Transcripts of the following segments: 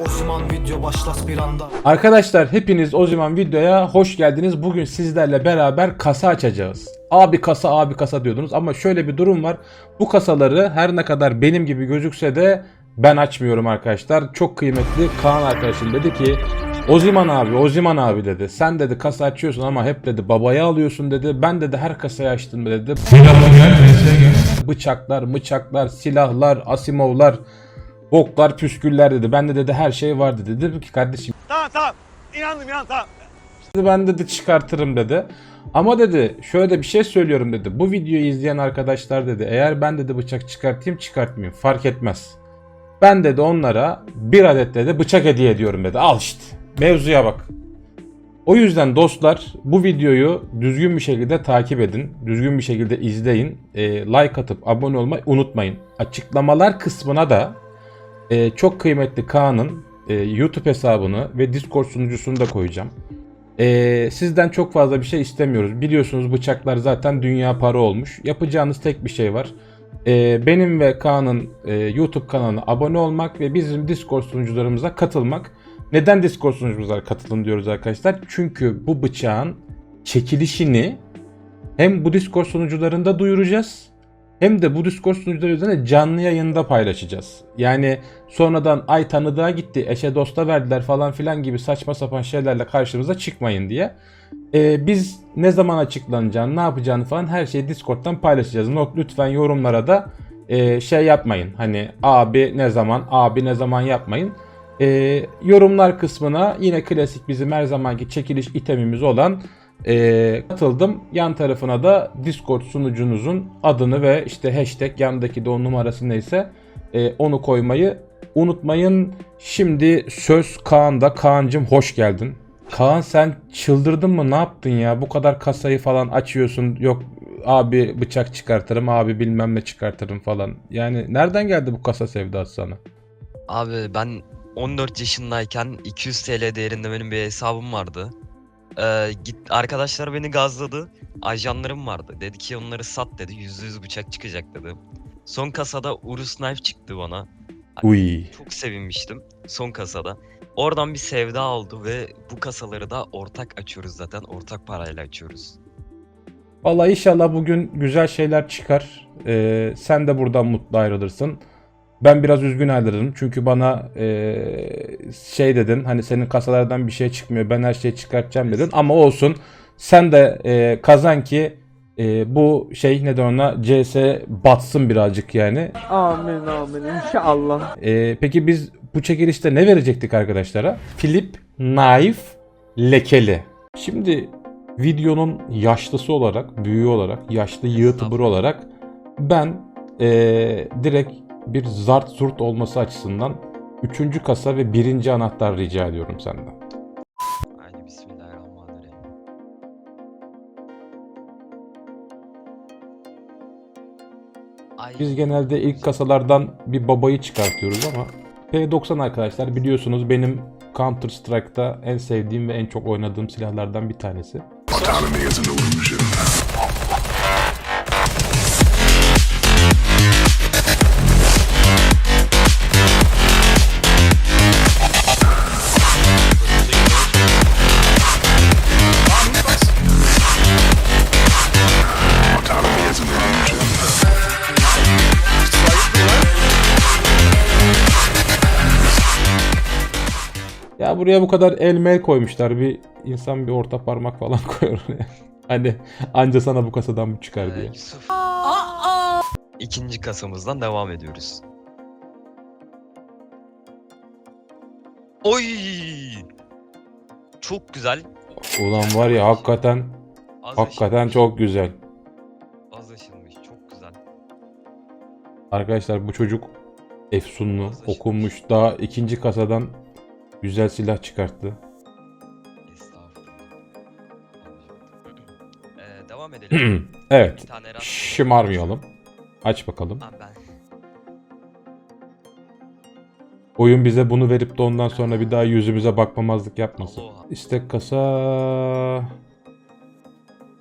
O zaman video başlas bir anda Arkadaşlar hepiniz o zaman videoya hoş geldiniz. Bugün sizlerle beraber kasa açacağız. Abi kasa abi kasa diyordunuz ama şöyle bir durum var. Bu kasaları her ne kadar benim gibi gözükse de ben açmıyorum arkadaşlar. Çok kıymetli Kaan arkadaşım dedi ki Oziman abi, Oziman abi dedi. Sen dedi kasa açıyorsun ama hep dedi babaya alıyorsun dedi. Ben dedi her kasayı açtım dedi. Bıçaklar, bıçaklar, silahlar, asimovlar, boklar, püsküller dedi. Bende dedi her şey vardı dedi. Dedim ki kardeşim Tamam tamam. İnandım inan tamam. dedi, ben dedi çıkartırım dedi. Ama dedi şöyle bir şey söylüyorum dedi. Bu videoyu izleyen arkadaşlar dedi eğer ben dedi bıçak çıkartayım çıkartmayayım fark etmez. Ben dedi onlara bir adet dedi bıçak hediye ediyorum dedi. Al işte mevzuya bak. O yüzden dostlar bu videoyu düzgün bir şekilde takip edin. Düzgün bir şekilde izleyin. E, like atıp abone olmayı unutmayın. Açıklamalar kısmına da e, çok kıymetli Kaan'ın e, YouTube hesabını ve Discord sunucusunu da koyacağım. E, sizden çok fazla bir şey istemiyoruz. Biliyorsunuz bıçaklar zaten dünya para olmuş. Yapacağınız tek bir şey var. E, benim ve Kaan'ın e, YouTube kanalına abone olmak ve bizim Discord sunucularımıza katılmak. Neden Discord sunucumuza katılın diyoruz arkadaşlar? Çünkü bu bıçağın çekilişini hem bu Discord sunucularında duyuracağız hem de bu Discord sunucuları üzerine canlı yayında paylaşacağız. Yani sonradan ay tanıdığa gitti, eşe dosta verdiler falan filan gibi saçma sapan şeylerle karşımıza çıkmayın diye. Ee, biz ne zaman açıklanacağını, ne yapacağını falan her şeyi Discord'dan paylaşacağız. Not lütfen yorumlara da e, şey yapmayın. Hani abi ne zaman, abi ne zaman yapmayın. Ee, yorumlar kısmına yine klasik bizim her zamanki çekiliş itemimiz olan ee, katıldım. Yan tarafına da Discord sunucunuzun adını ve işte hashtag yandaki de o numarası neyse e, onu koymayı unutmayın. Şimdi söz Kaan'da. Kaan'cım hoş geldin. Kaan sen çıldırdın mı? Ne yaptın ya? Bu kadar kasayı falan açıyorsun. Yok abi bıçak çıkartırım, abi bilmem ne çıkartırım falan. Yani nereden geldi bu kasa sevdası sana? Abi ben 14 yaşındayken 200 TL değerinde benim bir hesabım vardı. Ee, git arkadaşlar beni gazladı. Ajanlarım vardı. Dedi ki onları sat dedi. %100 bıçak çıkacak dedi. Son kasada Urus Knife çıktı bana. Uy. Çok sevinmiştim son kasada. Oradan bir sevda oldu ve bu kasaları da ortak açıyoruz zaten. Ortak parayla açıyoruz. Vallahi inşallah bugün güzel şeyler çıkar. Ee, sen de buradan mutlu ayrılırsın. Ben biraz üzgün ayrılırım. Çünkü bana ee, şey dedin. Hani senin kasalardan bir şey çıkmıyor. Ben her şeyi çıkartacağım dedin. Ama olsun. Sen de ee, kazan ki ee, bu şey ne de ona CS batsın birazcık yani. Amin amin inşallah. Ee, peki biz bu çekilişte ne verecektik arkadaşlara? Flip Knife lekeli. Şimdi videonun yaşlısı olarak, büyüğü olarak, yaşlı YouTuber olarak ben ee, direkt bir zart zurt olması açısından 3. kasa ve 1. anahtar rica ediyorum senden. Haydi bismillahirrahmanirrahim. Ay, Biz genelde ilk kasalardan bir babayı çıkartıyoruz ama P90 arkadaşlar biliyorsunuz benim Counter Strike'da en sevdiğim ve en çok oynadığım silahlardan bir tanesi. Autonomy is an illusion. Buraya bu kadar el mel koymuşlar. Bir insan bir orta parmak falan koyar oraya. Hani anca sana bu kasadan bu çıkar diye. Yusuf. İkinci kasamızdan devam ediyoruz. Oy! Çok güzel. Ulan var ya hakikaten Az hakikaten aşınmış, çok güzel. Az aşınmış. Çok güzel. Arkadaşlar bu çocuk efsunlu okunmuş. Daha ikinci kasadan güzel silah çıkarttı. Ee, devam edelim. evet. Şımarmayalım. Aç bakalım. Ben. Oyun bize bunu verip de ondan sonra bir daha yüzümüze bakmamazlık yapmasın. Aloha. İstek kasa...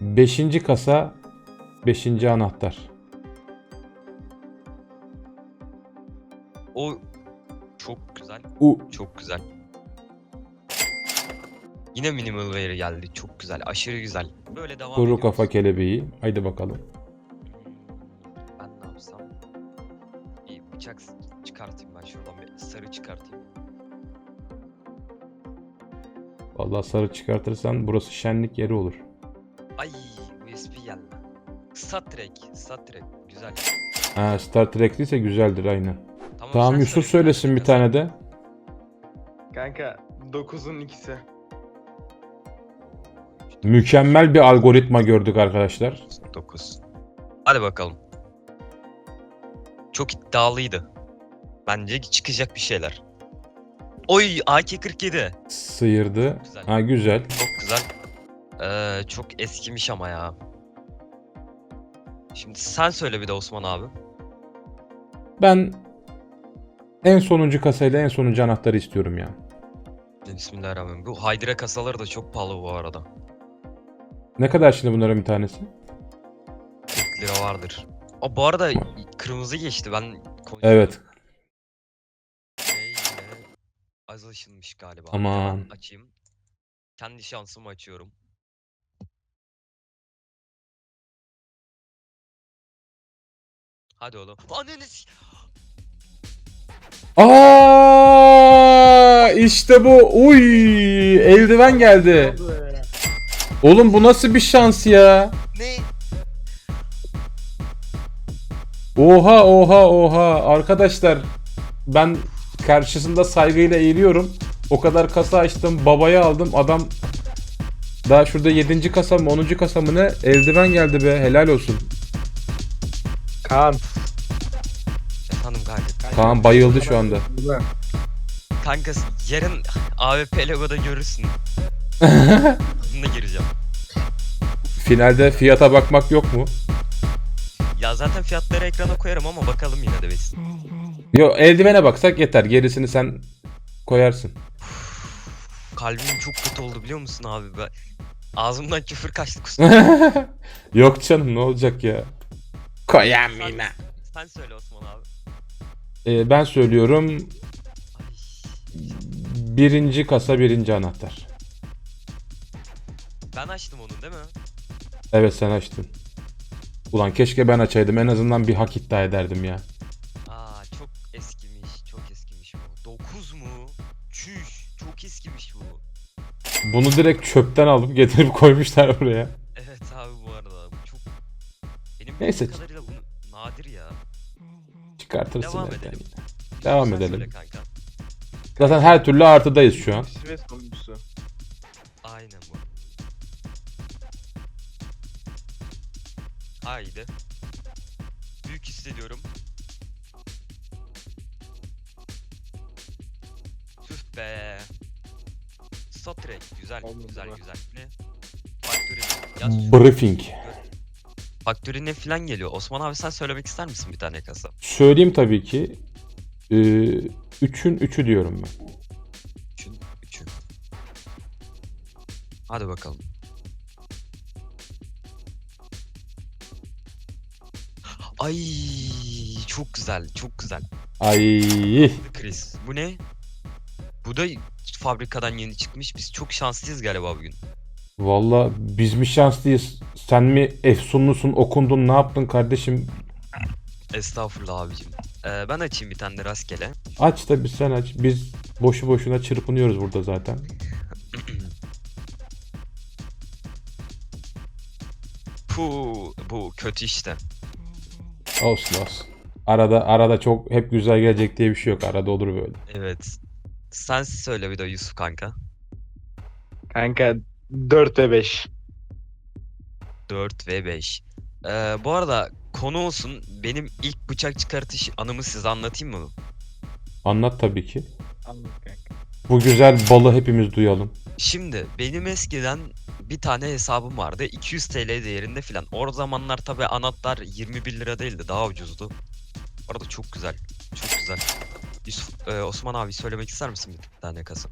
Beşinci kasa... Beşinci anahtar. O çok güzel. U Çok güzel. Yine minimal wear geldi. Çok güzel. Aşırı güzel. Böyle devam kuru ediyoruz. kafa kelebeği. Haydi bakalım. Ben ne yapsam? Bir bıçak çıkartayım ben şuradan bir sarı çıkartayım. Vallahi sarı çıkartırsan burası şenlik yeri olur. Ay USB geldi. Star Trek. Star Trek. Güzel. Ha Star Trek ise güzeldir aynen. Tamam, Tamam sen Yusuf söyle söylesin bir tane de. Kanka 9'un ikisi. Mükemmel bir algoritma gördük arkadaşlar. 9. Hadi bakalım. Çok iddialıydı. Bence çıkacak bir şeyler. Oy AK-47. Sıyırdı. Güzel. Ha güzel. Çok güzel. Ee, çok eskimiş ama ya. Şimdi sen söyle bir de Osman abi. Ben en sonuncu kasayla en sonuncu anahtarı istiyorum ya. Bismillahirrahmanirrahim. Bu Haydire kasaları da çok pahalı bu arada. Ne kadar şimdi bunların bir tanesi? 40 lira vardır. Aa, bu arada kırmızı geçti. Ben konuşuyorum. Evet. Şey az ışınmış galiba. Aman. Hemen açayım. Kendi şansımı açıyorum. Hadi oğlum. Ananı s- Aa işte bu. Uy eldiven geldi. Oğlum bu nasıl bir şans ya? Ne? Oha oha oha arkadaşlar ben karşısında saygıyla eğiliyorum. O kadar kasa açtım babaya aldım adam daha şurada 7. kasa mı 10. kasa mı ne eldiven geldi be helal olsun. Kaan. Efendim kanka. Kaan bayıldı şu anda. Kanka yarın AWP logoda görürsün. Bununla gireceğim. Finalde fiyata bakmak yok mu? Ya zaten fiyatları ekrana koyarım ama bakalım yine de biz. Yo eldivene baksak yeter gerisini sen koyarsın. Kalbim çok kötü oldu biliyor musun abi? Ben... Ağzımdan küfür kaçtı kusura. yok canım ne olacak ya. Koyam yine. Sen söyle Osman abi. Ee, ben söylüyorum birinci kasa birinci anahtar. Ben açtım onu değil mi? Evet sen açtın. Ulan keşke ben açaydım en azından bir hak iddia ederdim ya. Aa çok eskimiş, çok eskimiş bu. 9 mu? Çüş, çok eskimiş bu. Bunu direkt çöpten alıp getirip koymuşlar buraya. Evet abi bu arada bu çok... Benim Neyse. bildiğim kadarıyla bu nadir ya. Çıkartırsın Devam elden edelim. yine. Devam Sen edelim. söyle kanka. Zaten her türlü artıdayız şu an. İkisi ve Haydi. Büyük hissediyorum. Tüh be. Star Trek güzel Olmadı güzel be. güzel. Ne? Factory. Ya Briefing. Factory ne falan geliyor. Osman abi sen söylemek ister misin bir tane kasa? Söyleyeyim tabii ki. Ee, üçün üçü diyorum ben. Üçün, üçü. Hadi bakalım. Ay çok güzel, çok güzel. Ay. Chris. Bu ne? Bu da fabrikadan yeni çıkmış. Biz çok şanslıyız galiba bugün. Valla biz mi şanslıyız? Sen mi efsunlusun, okundun, ne yaptın kardeşim? Estağfurullah abicim. Ee, ben açayım bir tane de rastgele. Aç tabii sen aç. Biz boşu boşuna çırpınıyoruz burada zaten. Puh, bu kötü işte. Olsun olsun. Arada arada çok hep güzel gelecek diye bir şey yok. Arada olur böyle. Evet. Sen söyle bir de Yusuf kanka. Kanka 4 ve 5. 4 ve 5. Ee, bu arada konu olsun benim ilk bıçak çıkartış anımı size anlatayım mı? Anlat tabii ki. Anladım kanka. Bu güzel balı hepimiz duyalım. Şimdi benim eskiden bir tane hesabım vardı 200 TL değerinde filan. O zamanlar tabi anahtar 21 lira değildi daha ucuzdu. Orada çok güzel. Çok güzel. Yusuf, e, Osman abi söylemek ister misin bir tane kasa?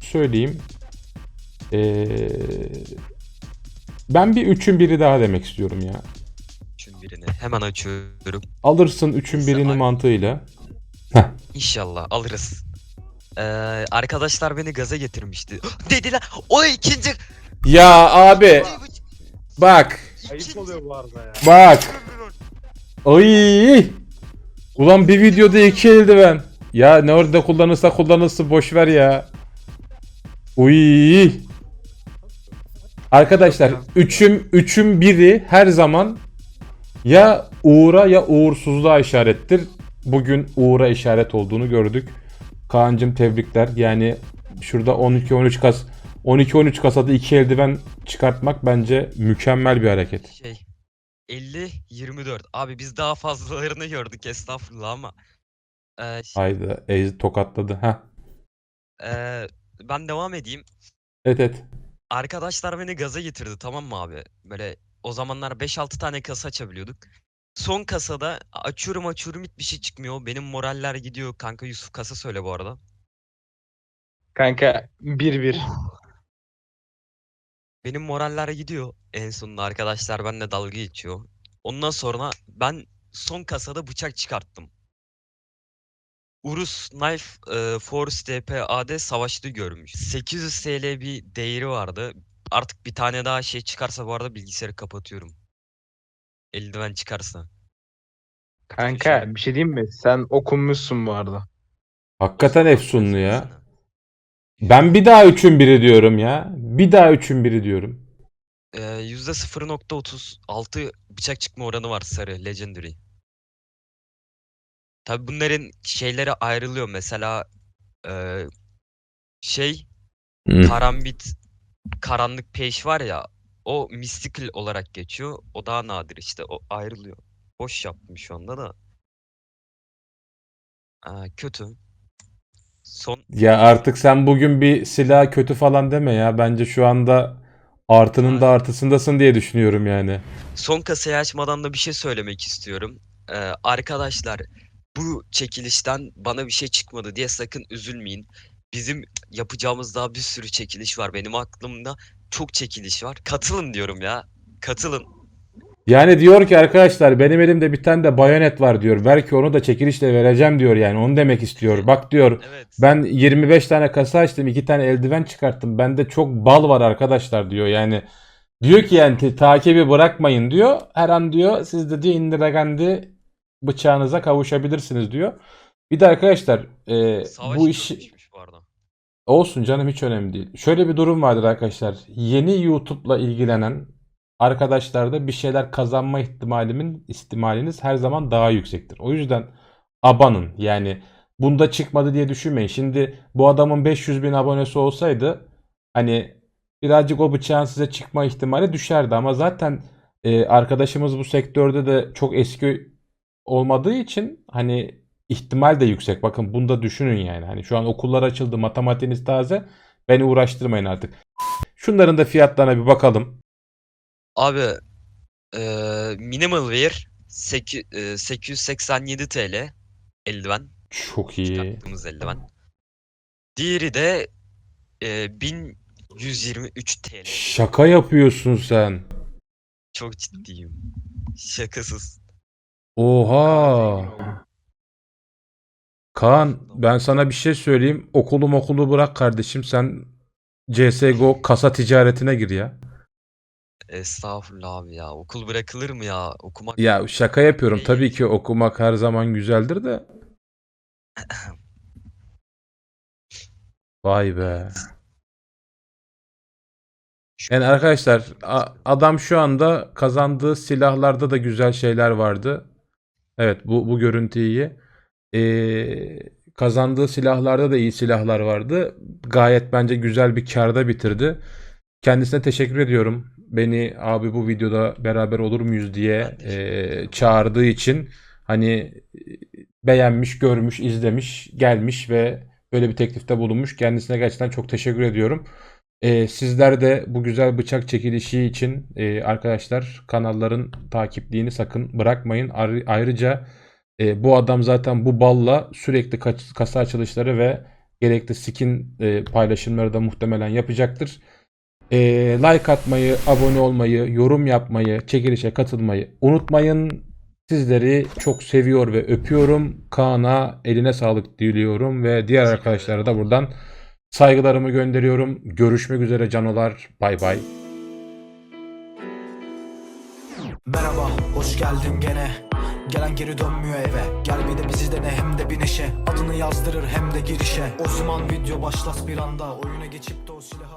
Söyleyeyim. Ee, ben bir üçün biri daha demek istiyorum ya. Üçün birini hemen açıyorum. Alırsın üçün birini ay- mantığıyla. İnşallah alırız. Ee, arkadaşlar beni gaza getirmişti. Dediler o ikinci Ya abi bak Ayıp oluyor bu arada ya. bak. Ay. Ulan bir videoda iki eldiven. Ya ne orada kullanırsa kullanılsın boş ver ya. Uy. Arkadaşlar üçüm üçün biri her zaman ya uğura ya uğursuzluğa işarettir. Bugün uğura işaret olduğunu gördük. Kaan'cım tebrikler. Yani şurada 12-13 kas 12-13 kasada iki eldiven çıkartmak bence mükemmel bir hareket. şey 50 24. Abi biz daha fazlalarını gördük estağfurullah ama. Ee, ş- Haydi Ez tokatladı. Ha. ee, ben devam edeyim. Evet evet. Arkadaşlar beni gaza getirdi tamam mı abi? Böyle o zamanlar 5-6 tane kasa açabiliyorduk. Son kasada açıyorum açıyorum hiçbir şey çıkmıyor. Benim moraller gidiyor. Kanka Yusuf kasa söyle bu arada. Kanka 1-1. Benim moraller gidiyor. En sonunda arkadaşlar benimle dalga geçiyor. Ondan sonra ben son kasada bıçak çıkarttım. Urus Knife e, Force TPAD savaşlı görmüş. 800 TL bir değeri vardı. Artık bir tane daha şey çıkarsa bu arada bilgisayarı kapatıyorum. Eldiven çıkarsa. Kanka bir şey diyeyim mi? Sen okunmuşsun bu arada. Hakikaten efsunlu ya. Ben bir daha üçün biri diyorum ya. Bir daha üçün biri diyorum. Ee, %0.36 bıçak çıkma oranı var sarı Legendary. Tabi bunların şeyleri ayrılıyor. Mesela eee, şey Hı. karambit karanlık peş var ya o mystical olarak geçiyor. O daha nadir işte o ayrılıyor. Boş yaptım şu anda da. Aa, kötü. Son Ya artık sen bugün bir silah kötü falan deme ya. Bence şu anda artının da artısındasın diye düşünüyorum yani. Son kasayı açmadan da bir şey söylemek istiyorum. Ee, arkadaşlar bu çekilişten bana bir şey çıkmadı diye sakın üzülmeyin. Bizim yapacağımız daha bir sürü çekiliş var. Benim aklımda çok çekiliş var. Katılın diyorum ya. Katılın. Yani diyor ki arkadaşlar benim elimde bir tane de bayonet var diyor. Ver ki onu da çekilişle vereceğim diyor yani. Onu demek istiyor. Bak diyor Evet. ben 25 tane kasa açtım. 2 tane eldiven çıkarttım. Bende çok bal var arkadaşlar diyor. Yani diyor ki yani takibi bırakmayın diyor. Her an diyor siz de diyor Indira Gandhi bıçağınıza kavuşabilirsiniz diyor. Bir de arkadaşlar e, Savaş bu iş görmüşmüş bu arada. Olsun canım hiç önemli değil. Şöyle bir durum vardır arkadaşlar. Yeni YouTube'la ilgilenen arkadaşlarda bir şeyler kazanma ihtimalimin ihtimaliniz her zaman daha yüksektir. O yüzden abanın. Yani bunda çıkmadı diye düşünmeyin. Şimdi bu adamın 500 bin abonesi olsaydı hani birazcık o bıçağın size çıkma ihtimali düşerdi. Ama zaten e, arkadaşımız bu sektörde de çok eski olmadığı için hani ihtimal de yüksek. Bakın bunu da düşünün yani. Hani şu an okullar açıldı, matematiğiniz taze. Beni uğraştırmayın artık. Şunların da fiyatlarına bir bakalım. Abi eee minimal wear 8, 887 TL eldiven. Çok iyi. Çıkarttığımız eldiven. Diğeri de eee 1123 TL. Şaka yapıyorsun sen. Çok ciddiyim. Şakasız. Oha. Kaan ben sana bir şey söyleyeyim. Okulu okulu bırak kardeşim. Sen CSGO kasa ticaretine gir ya. Estağfurullah abi ya. Okul bırakılır mı ya? Okumak Ya şaka yapıyorum. İyi. Tabii ki okumak her zaman güzeldir de. Vay be. Şu- Yani arkadaşlar a- adam şu anda kazandığı silahlarda da güzel şeyler vardı. Evet bu bu görüntü iyi. Ee, kazandığı silahlarda da iyi silahlar vardı. Gayet bence güzel bir karda bitirdi. Kendisine teşekkür ediyorum. Beni abi bu videoda beraber olur muyuz diye ee, çağırdığı için hani e, beğenmiş, görmüş, izlemiş, gelmiş ve böyle bir teklifte bulunmuş. Kendisine gerçekten çok teşekkür ediyorum. Ee, sizler de bu güzel bıçak çekilişi için e, arkadaşlar kanalların takipliğini sakın bırakmayın. Ayrıca e, bu adam zaten bu balla sürekli kasa açılışları ve gerekli skin e, paylaşımları da muhtemelen yapacaktır. E, like atmayı, abone olmayı, yorum yapmayı, çekilişe katılmayı unutmayın. Sizleri çok seviyor ve öpüyorum. Kaan'a eline sağlık diliyorum ve diğer arkadaşlara da buradan saygılarımı gönderiyorum. Görüşmek üzere canolar. Bay bay. Merhaba hoş geldin gene Gelen geri dönmüyor eve Gel bir de bizi dene hem de bir neşe Adını yazdırır hem de girişe O zaman video başlas bir anda Oyuna geçip de o silahı